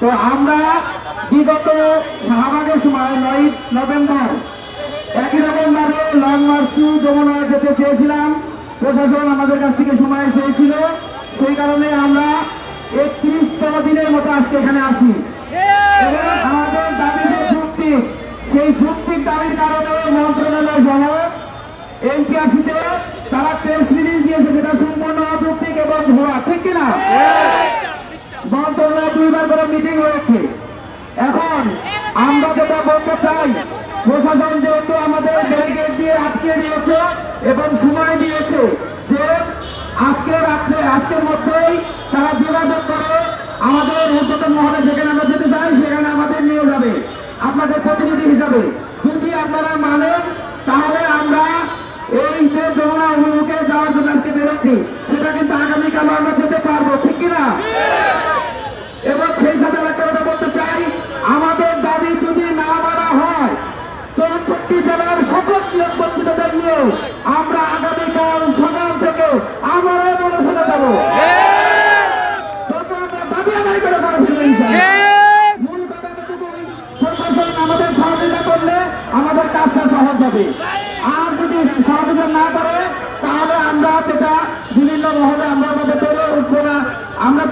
তো আমরা বিগত শাহবাগের সময় নয় নভেম্বর, একই রকম ভাবে লং মার্চ টু যমুনা যেতে চেয়েছিলাম। প্রশাসন আমাদের কাছ থেকে সময় চেয়েছিল। সেই কারণে আমরা একত্রিশতম দিনের মতো আজকে এখানে আছি। এবং আমাদের দাবি যে যুক্তিক সেই যুক্তিক দাবির কারণে মন্ত্রণালয় সহ এনপিআরসিতে তারা প্রেস রিলিজ দিয়েছে যেটা সম্পূর্ণ অযৌক্তিক এবং ভুয়া। দুইবার করে মিটিং হয়েছে। এখন আমরা যেটা বলতে চাই, প্রশাসন যেহেতু আমাদের ব্যারিকেড দিয়ে আটকে দিয়েছে এবং সময় দিয়েছে যে আজকে রাত্রে, আজকের মধ্যেই তারা যোগাযোগ করে আমাদের ঊর্ধ্বতন মহলে যেখানে আমরা যেতে চাই, সেখানে আমাদের নিয়ে যাবে, আপনাদের প্রতিনিধি হিসাবে। যদি আপনারা মানেন, তাহলে আমরা এই যে যমুনা অভিমুখে যাওয়ার জন্য আজকে বেরোচ্ছি সেটা কিন্তু আগামীকাল আমরা যেতে পারব ঠিক কিনা এবং সেই সাথে আমি একটা কথা বলতে চাই আমাদের দাবি যদি না মানা হয় চৌষট্টি জেলার সকল নিয়োগ বঞ্চিতদের নিয়েও আমরা আগামীকাল সকাল থেকে আমারও জনসনে যাব তবু আমরা সহযোগিতা তাহলে আমরা মহলে আমরা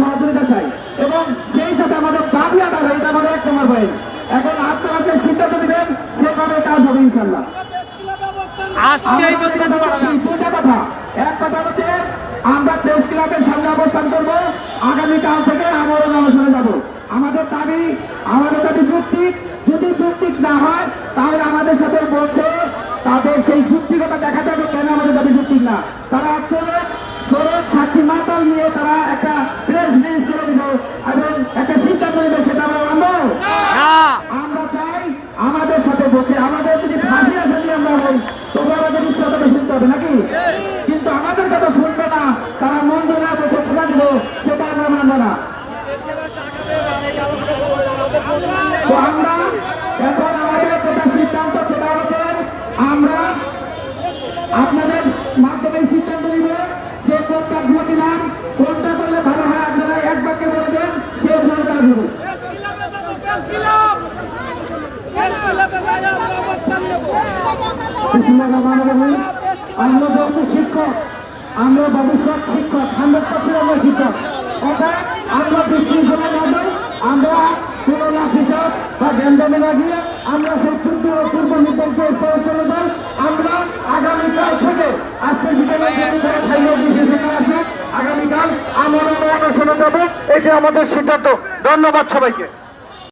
সহযোগিতা চাই এবং সেই সাথে আমাদের দাবি আদায় এটা আমাদের এক নম্বর পয়েন্ট সেভাবে কাজ হবে ইনশাল্লাহ আজকে কথা এক কথা হচ্ছে আমরা প্রেস ক্লাবের সামনে অবস্থান করব আগামীকাল থেকে আমরা অনশনে যাব আমাদের দাবি আমাদের দাবি যুক্তিক যদি যুক্তিক না হয় তাহলে আমাদের সাথে বসে তাদের সেই যুক্তিকতা দেখাতে হবে কেন আমাদের দাবি যুক্তিক না। তারা চোরের চোরের সাক্ষী মাতাল নিয়ে তারা একটা প্রেস রিলিজ করে দিব এবং একটা সিদ্ধান্ত নেবে সেটা আমরা মানবো। আমরা চাই আমাদের সাথে বসে আমাদের যদি ফাঁসি আসামি আমরা হই তবু আমাদের ইচ্ছা কথা শুনতে হবে নাকি? কিন্তু আমাদের কথা শুনবে না তারা মন্দ না বসে খোলা দিব সেটা আমরা মানবো না। তো আমরা এখন আমাদের যেটা সিদ্ধান্ত সেটা আমরা আপনাদের মাধ্যমে সিদ্ধান্ত নিব। যে কোনটা দিয়ে দিলাম কোনটা করলে ভালো হয়, আপনারা এক বাক্যে বলবেন, সে ভালো কাজ। আমরা শিক্ষক, আমরা ভবিষ্যৎ শিক্ষক, আমরা শিক্ষক। আমরা আমরা বা আমরা যাই আমরা আগামীকাল থেকে আজকের বিকেলে খাইয়ে বিশেষ এটা আমাদের সিদ্ধান্ত। ধন্যবাদ সবাইকে।